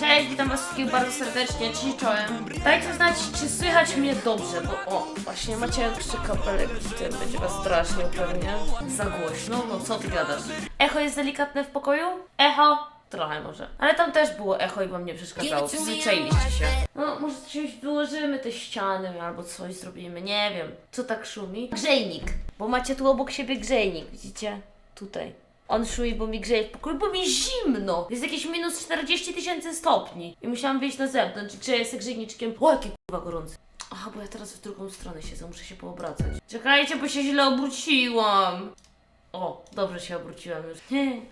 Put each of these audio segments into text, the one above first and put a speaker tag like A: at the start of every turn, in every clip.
A: Cześć, witam was wszystkich bardzo serdecznie, cześć czołem. Dajcie znać, czy słychać mnie dobrze, bo o, właśnie macie trzy kapelek w tym, będzie was strasznie pewnie. Za głośno, no co ty gadasz? Echo jest delikatne w pokoju? Echo? Trochę może. Ale tam też było echo i wam nie przeszkadzało, przyzwyczailiście się. No, może coś wyłożymy te ściany albo coś zrobimy, nie wiem. Co tak szumi? Grzejnik, bo macie tu obok siebie grzejnik, widzicie? Tutaj. On szumi, bo mi grzeje w pokoju, bo mi zimno. Jest jakieś minus 40 tysięcy stopni. I musiałam wyjść na zewnątrz, grzeję się grzejniczkiem. O, jakie kurwa gorące. Aha, bo ja teraz w drugą stronę siedzę, muszę się poobracać. Czekajcie, bo się źle obróciłam. O, dobrze się obróciłam już.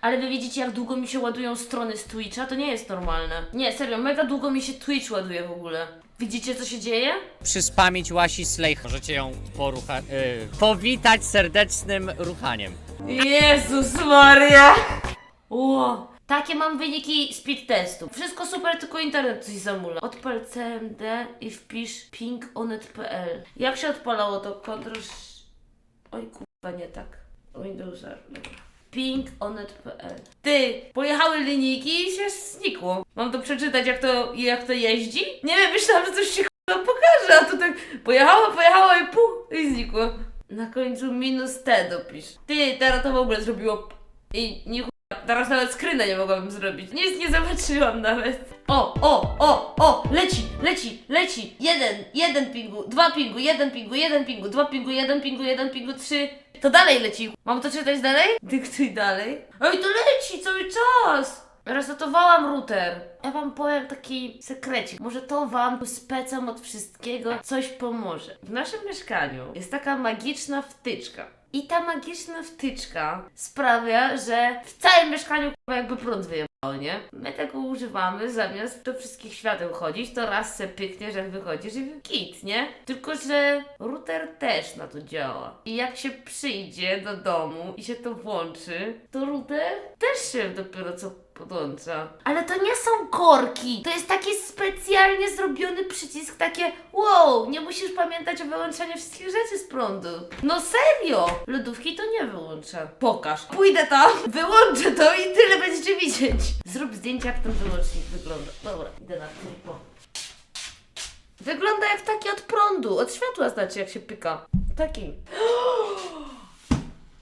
A: Ale wy widzicie, jak długo mi się ładują strony z Twitcha? To nie jest normalne. Nie, serio, mega długo mi się Twitch ładuje w ogóle. Widzicie, co się dzieje?
B: przyspamić Łasi Slejch. Możecie ją porucha- y, powitać serdecznym ruchaniem.
A: Jezus Maria! Ło. Takie mam wyniki speed testu. Wszystko super, tylko internet coś zamula. Odpal CMD i wpisz pingonet.pl. Jak się odpalało to? Ctrl... Oj kurwa, nie tak. Windows R. dobra. pingonet.pl Ty, pojechały linijki i się znikło. Mam to przeczytać, jak to, jak to jeździ? Nie wiem, myślałam, że coś się chyba pokaże, a to tak pojechała, pojechała i pu, i znikło. Na końcu minus T dopisz. Ty, teraz to w ogóle zrobiło p- i nie. Teraz nawet skrynę nie mogłabym zrobić. Nic nie zobaczyłam nawet. O, o, o, o, leci, leci, leci. Jeden, jeden pingu, dwa pingu, jeden pingu, jeden pingu, dwa pingu, jeden pingu, jeden pingu, trzy. To dalej leci. Mam to czytać dalej? Dyktuj dalej. Oj, to leci cały czas. Resetowałam router. Ja wam powiem taki sekrecik. Może to wam specam od wszystkiego coś pomoże. W naszym mieszkaniu jest taka magiczna wtyczka. I ta magiczna wtyczka sprawia, że w całym mieszkaniu k***a, jakby prąd wyjebało, nie? My tego używamy zamiast do wszystkich świateł chodzić, to raz se pykniesz jak wychodzisz i kit, nie? Tylko, że router też na to działa. I jak się przyjdzie do domu i się to włączy, to router też się dopiero co podłącza. Ale to nie są korki. To jest taki specjalnie zrobiony przycisk, takie wow, nie musisz pamiętać o wyłączaniu wszystkich rzeczy z prądu. No serio! Lodówki to nie wyłącza. Pokaż. Pójdę tam, wyłączę to i tyle będziecie widzieć. Zrób zdjęcie, jak ten wyłącznik wygląda. Dobra, idę na tylko. Wygląda jak taki od prądu, od światła znaczy, jak się pyka. Taki.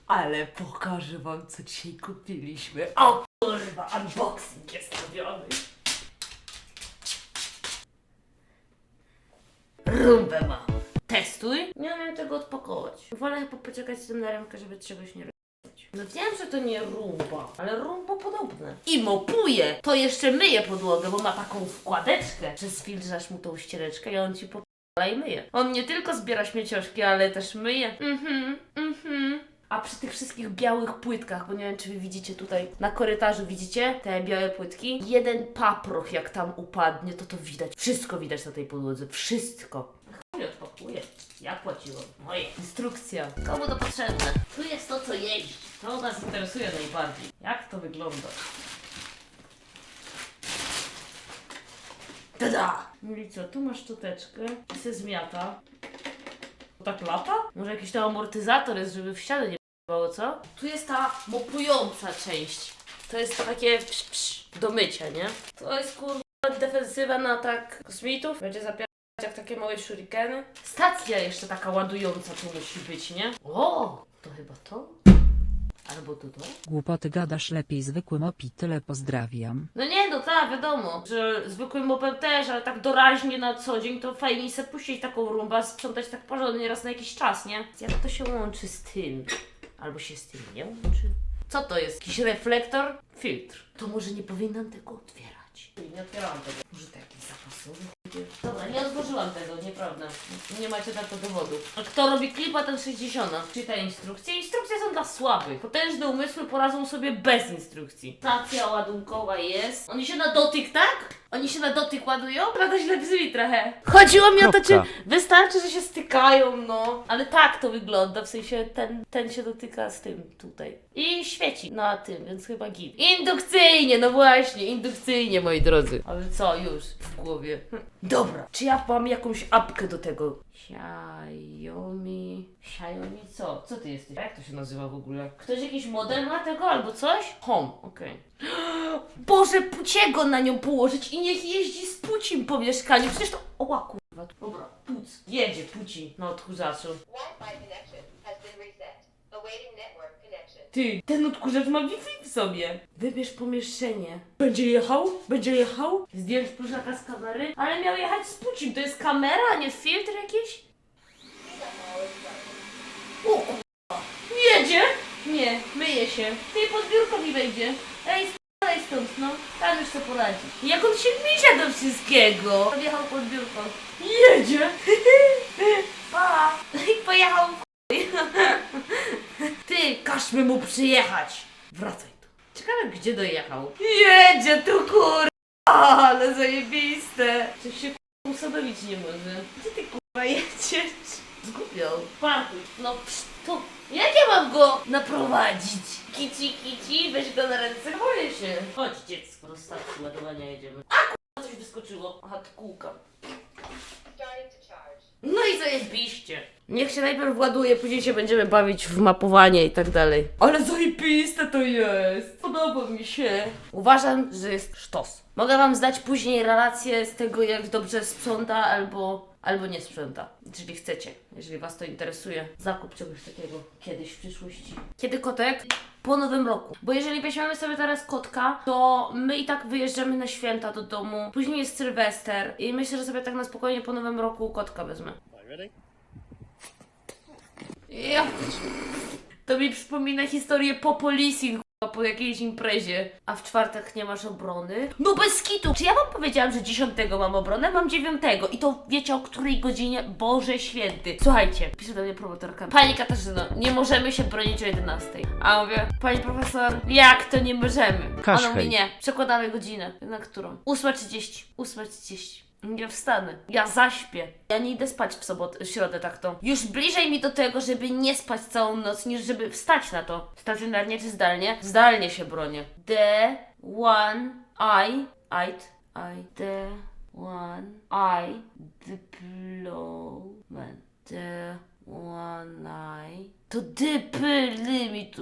A: Ale pokażę wam, co dzisiaj kupiliśmy. O kurwa, unboxing jest robiony. Rumbę mam. Testuj. Nie umiem tego odpakować. Wolę chyba poczekać z tym na rękę, żeby czegoś nie robić. No wiem, że to nie rumba, ale rumbo podobne. I mopuje. To jeszcze myje podłogę, bo ma taką wkładeczkę. Przez filtrasz mu tą ściereczkę i on ci po i myje. On nie tylko zbiera śmiecioszki, ale też myje. Mhm, mhm. A przy tych wszystkich białych płytkach, bo nie wiem, czy wy widzicie tutaj na korytarzu, widzicie te białe płytki? Jeden paproch, jak tam upadnie, to to widać. Wszystko widać na tej podłodze. Wszystko. Chuj odpakuję. Ja płaciłam. Moje. Instrukcja. Komu to potrzebne? Tu jest to, co jeździ. To nas interesuje najbardziej. Jak to wygląda? Tada! Co, tu masz szczoteczkę, se zmiata. To tak lata? Może jakiś tam amortyzator jest, żeby w ścianę nie było, co? Tu jest ta mopująca część. To jest takie psz, psz, do mycia, nie? To jest kurwa defensywa na atak kosmitów. Będzie zapierać jak takie małe shurikeny. Stacja jeszcze taka ładująca tu musi być, nie? O, to chyba to? Albo to to?
C: Głupoty gadasz lepiej zwykłym opi, tyle pozdrawiam.
A: No nie, no tak, wiadomo, że zwykłym mopem też, ale tak doraźnie na co dzień to fajnie se puścić taką rumbę, sprzątać tak porządnie raz na jakiś czas, nie? Jak to się łączy z tym? Albo się z tym nie łączy? Co to jest? Jakiś reflektor? Filtr. To może nie powinnam tego otwierać. Nie otwierałam tego. Może to jakiś zapasowy? Dobra, nie otworzyłam tego, nieprawda. Nie macie na to dowodu. A kto robi klipa, ten 60. Czyta instrukcje. Instrukcje są dla słabych. Potężne umysły poradzą sobie bez instrukcji. Stacja ładunkowa jest. Oni się na dotyk, tak? Oni się na dotyk ładują? To źle brzmi trochę. Chodziło mi o to, czy
B: Kropka.
A: wystarczy, że się stykają, no. Ale tak to wygląda, w sensie ten, ten się dotyka z tym tutaj. I świeci na tym, więc chyba git. Indukcyjnie, no właśnie, indukcyjnie, moi drodzy. Ale co, już w głowie. Hm. Dobra, czy ja mam jakąś apkę do tego? Xiaomi. Xiaomi co? Co ty jesteś? Jak to się nazywa w ogóle? Ktoś jakiś model ma tego albo coś? Home, okej. Boże, Puciego na nią położyć i niech jeździ z Pucim po mieszkaniu. Przecież to... Oła kurwa. Dobra, Puc. Jedzie Puci na odkurzaczu.
D: Wi-Fi connection has been reset. Awaiting network.
A: Ty, ten odkurzacz ma Wi-Fi w sobie. Wybierz pomieszczenie. Będzie jechał? Będzie jechał? Zdjąć pluszaka z kamery? Ale miał jechać z Pucim. To jest kamera, a nie filtr jakiś? O. Jedzie? Nie, myje się. Ty pod biurko mi wejdzie. Ej, spadaj stąd, no. Tam już co poradzi. Jak on się misia do wszystkiego. Wjechał pod biurko. Jedzie. Pa. I pojechał w każmy mu przyjechać. Wracaj tu. Ciekawe, gdzie dojechał. Jedzie tu, kur... Ale zajebiste. Coś się kur... usadowić nie może. Gdzie ty kurwa jedziesz? Zgubiał. Parkuj. No psz, tu. Jak ja mam go naprowadzić? Kici, kici, weź go na ręce. Boję się. Chodź dziecko, do stacji ładowania jedziemy. A kurwa, coś wyskoczyło. Aha, kółka. No i zajebiście. Niech się najpierw ładuje, później się będziemy bawić w mapowanie i tak dalej. Ale zajebiste to jest. Podoba mi się. Uważam, że jest sztos. Mogę wam zdać później relację z tego, jak dobrze sprząta albo, albo nie sprząta. Jeżeli chcecie, jeżeli was to interesuje. Zakup czegoś takiego kiedyś w przyszłości. Kiedy kotek? Po nowym roku. Bo jeżeli weźmiemy sobie teraz kotka, to my i tak wyjeżdżamy na święta do domu. Później jest Sylwester i myślę, że sobie tak na spokojnie po nowym roku kotka wezmę. Ja. To mi przypomina historię po policji, po jakiejś imprezie. A w czwartek nie masz obrony? No bez kitu! Czy ja wam powiedziałam, że 10 mam obronę? Mam 9 i to wiecie o której godzinie? Boże święty. Słuchajcie, pisze do mnie promotorka. Pani Katarzyno, nie możemy się bronić o 11. A mówię, pani profesor, jak to nie możemy? Ona mówi,
B: hej.
A: nie, przekładamy godzinę. Na którą? 8.30. 8.30. Nie wstanę. Ja zaśpię. Ja nie idę spać w sobotę, w środę tak to. Już bliżej mi do tego, żeby nie spać całą noc, niż żeby wstać na to. Stacjonarnie czy zdalnie? Zdalnie się bronię. The one I I I the one I deployment. The one I to deployment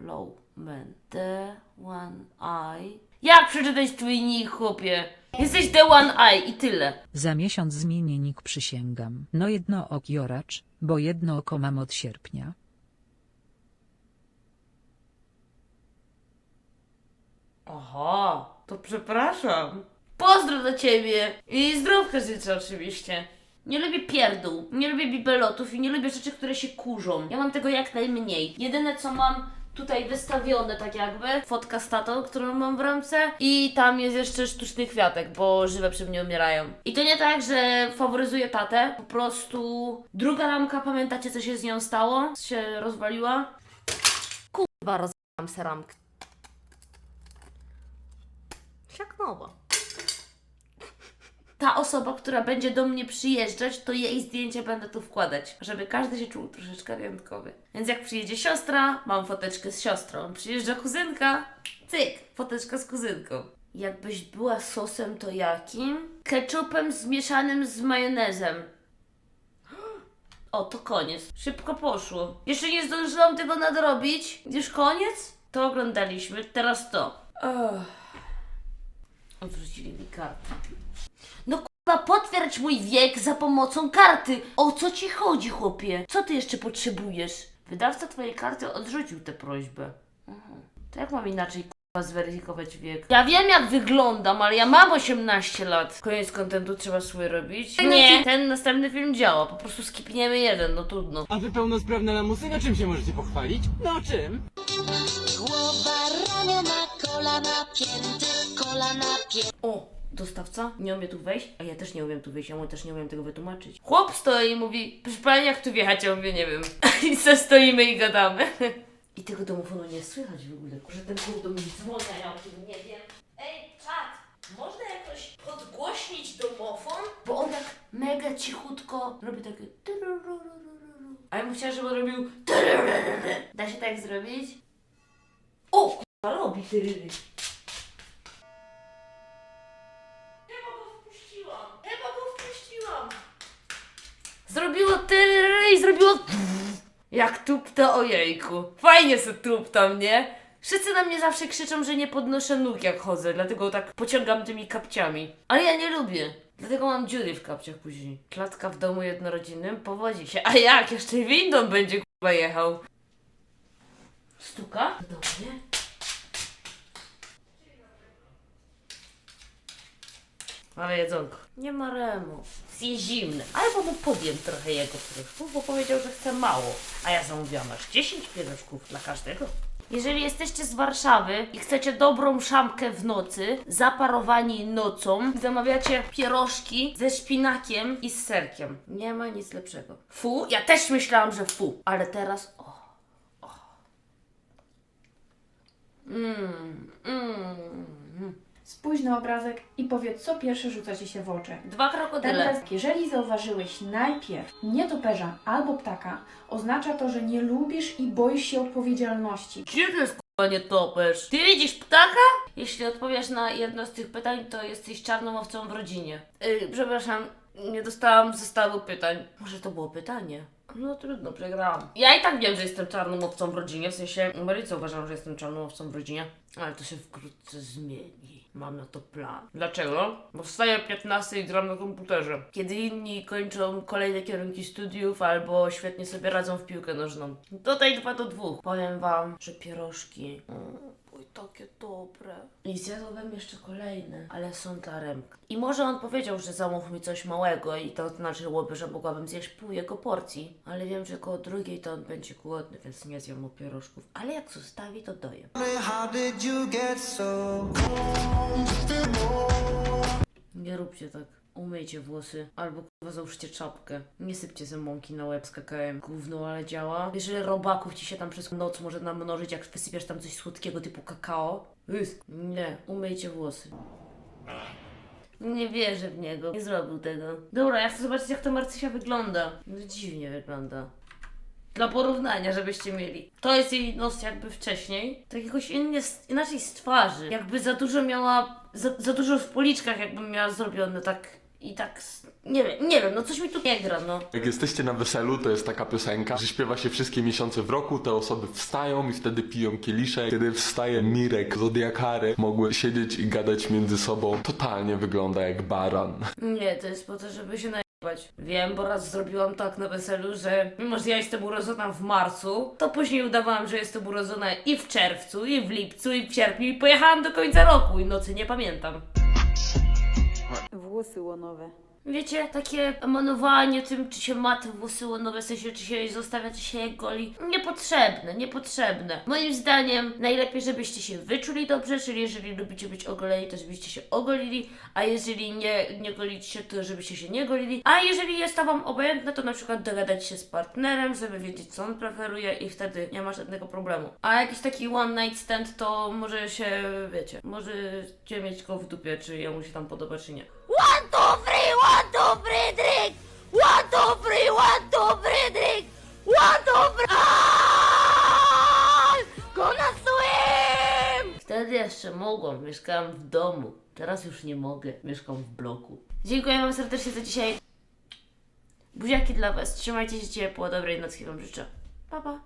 A: low man. The one I jak przeczytać twój nick, chłopie? Jesteś the one eye i tyle.
C: Za miesiąc zmienię nick przysięgam. No jedno ok joracz, bo jedno oko mam od sierpnia.
A: Aha, to przepraszam. Pozdro do ciebie i zdrówka życzę oczywiście. Nie lubię pierdół, nie lubię bibelotów i nie lubię rzeczy, które się kurzą. Ja mam tego jak najmniej. Jedyne co mam tutaj wystawione tak jakby, fotka z tatą, którą mam w ręce i tam jest jeszcze sztuczny kwiatek, bo żywe przy mnie umierają. I to nie tak, że faworyzuję tatę, po prostu druga ramka, pamiętacie co się z nią stało? Się rozwaliła? Kurwa, rozwalam se ramkę. Jak nowa. Ta osoba, która będzie do mnie przyjeżdżać, to jej zdjęcie będę tu wkładać, żeby każdy się czuł troszeczkę wyjątkowy. Więc jak przyjedzie siostra, mam foteczkę z siostrą. Przyjeżdża kuzynka, cyk, foteczka z kuzynką. Jakbyś była sosem, to jakim? Ketchupem zmieszanym z majonezem. O, to koniec. Szybko poszło. Jeszcze nie zdążyłam tego nadrobić. Już koniec? To oglądaliśmy, teraz to. Ugh. Odwrócili mi kartę. Kurwa, potwierdź mój wiek za pomocą karty. O co ci chodzi, chłopie? Co ty jeszcze potrzebujesz? Wydawca twojej karty odrzucił tę prośbę. Mhm. To jak mam inaczej kurwa zweryfikować wiek? Ja wiem jak wyglądam, ale ja mam 18 lat. Koniec kontentu trzeba swój robić. Nie, ten następny film działa. Po prostu skipniemy jeden, no trudno.
E: A wy pełnosprawne lamusy, na czym się możecie pochwalić? No czym?
F: Głowa, ramiona, kolana, pięty, kolana, pięty.
A: O, dostawca nie umie tu wejść, a ja też nie umiem tu wejść, ja mu też nie umiem tego wytłumaczyć. Chłop stoi i mówi, proszę pani, jak tu wjechać? Ja mówię, nie wiem. I co stoimy i gadamy. I tego domofonu nie słychać w ogóle. Że ten chłop do mnie dzwoni, a ja o tym nie wiem. Ej, czat, można jakoś podgłośnić domofon? Bo on tak mega cichutko robi takie... A ja bym chciała, żeby on robił... Da się tak zrobić? O, k***a, robi tyryry. Wpuściłam. Chyba go wpuściłam. Jak tupta ojejku. Fajnie se tuptam, nie? Wszyscy na mnie zawsze krzyczą, że nie podnoszę nóg jak chodzę, dlatego tak pociągam tymi kapciami. Ale ja nie lubię. Dlatego mam dziury w kapciach później. Klatka w domu jednorodzinnym powodzi się. A jak? Jeszcze windą będzie kurwa jechał. Stuka? Do Ale jedzonko. Nie ma remu. Jest zimny. Albo mu podjem trochę jego pierożków, bo powiedział, że chce mało. A ja zamówiłam aż 10 pierożków dla każdego. Jeżeli jesteście z Warszawy i chcecie dobrą szamkę w nocy, zaparowani nocą, zamawiacie pierożki ze szpinakiem i z serkiem. Nie ma nic lepszego. Fu, ja też myślałam, że fu, ale teraz o. o. Mmm, mmm.
G: Spójrz na obrazek i powiedz, co pierwsze rzuca Ci się w oczy.
A: Dwa
G: Ten
A: krokodyle.
G: test, jeżeli zauważyłeś najpierw nietoperza albo ptaka, oznacza to, że nie lubisz i boisz się odpowiedzialności.
A: Gdzie to jest k***a nie topesz? Ty widzisz ptaka? Jeśli odpowiesz na jedno z tych pytań, to jesteś czarną owcą w rodzinie. Yy, przepraszam, nie dostałam zestawu pytań. Może to było pytanie? No trudno, przegrałam. Ja i tak wiem, że jestem czarną owcą w rodzinie, w sensie Maryca uważam, że jestem czarną owcą w rodzinie, ale to się wkrótce zmieni. Mam na to plan. Dlaczego? Bo wstaję o 15 i gram na komputerze. Kiedy inni kończą kolejne kierunki studiów albo świetnie sobie radzą w piłkę nożną. Tutaj dwa do dwóch. Powiem wam, że pierożki... Mm. Takie dobre. I zjadłbym jeszcze kolejne, ale są dla Remka. I może on powiedział, że zamów mi coś małego i to znaczyłoby, że mogłabym zjeść pół jego porcji. Ale wiem, że koło drugiej to on będzie głodny, więc nie zjem mu pierożków. Ale jak zostawi, to doję. Nie róbcie tak. Umyjcie włosy. Albo kurwa załóżcie czapkę. Nie sypcie ze mąki na łeb KKM. Gówno, ale działa. Że robaków ci się tam przez noc może namnożyć, jak wysypiesz tam coś słodkiego typu kakao? Ysk. Nie, umyjcie włosy. Nie wierzę w niego. Nie zrobił tego. Dobra, ja chcę zobaczyć, jak ta Marcysia wygląda. No dziwnie wygląda. Dla porównania, żebyście mieli. To jest jej nos jakby wcześniej. Tak jakoś innie, inaczej z twarzy. Jakby za dużo miała, za, za dużo w policzkach jakby miała zrobione tak i tak, nie wiem, nie wiem, no coś mi tu nie gra, no.
H: Jak jesteście na weselu, to jest taka piosenka, że śpiewa się wszystkie miesiące w roku, te osoby wstają i wtedy piją kieliszek. Kiedy wstaje Mirek, Zodiakary, mogły siedzieć i gadać między sobą. Totalnie wygląda jak baran.
A: Nie, to jest po to, żeby się najebać. Wiem, bo raz zrobiłam tak na weselu, że mimo, że ja jestem urodzona w marcu, to później udawałam, że jestem urodzona i w czerwcu, i w lipcu, i w sierpniu i pojechałam do końca roku i nocy nie pamiętam.
I: Włosy łonowe.
A: Wiecie, takie emanowanie tym, czy się ma te włosy łonowe, w sensie, czy się zostawia, czy się je goli. Niepotrzebne, niepotrzebne. Moim zdaniem najlepiej, żebyście się wyczuli dobrze, czyli jeżeli lubicie być ogoleni, to żebyście się ogolili, a jeżeli nie, nie golicie to żebyście się nie golili. A jeżeli jest to wam obojętne, to na przykład dogadać się z partnerem, żeby wiedzieć, co on preferuje i wtedy nie ma żadnego problemu. A jakiś taki one night stand, to może się, wiecie, możecie mieć go w dupie, czy jemu się tam podoba, czy nie. One, two, three, one, two, three, drink! One, two, three, one, drink! One, two, three, Aaaa! Gonna swim! Wtedy jeszcze mogłam, mieszkałam w domu. Teraz już nie mogę, mieszkam w bloku. Dziękuję wam serdecznie za dzisiaj. Buziaki dla was, trzymajcie się ciepło, dobrej nocki wam życzę. Pa, pa.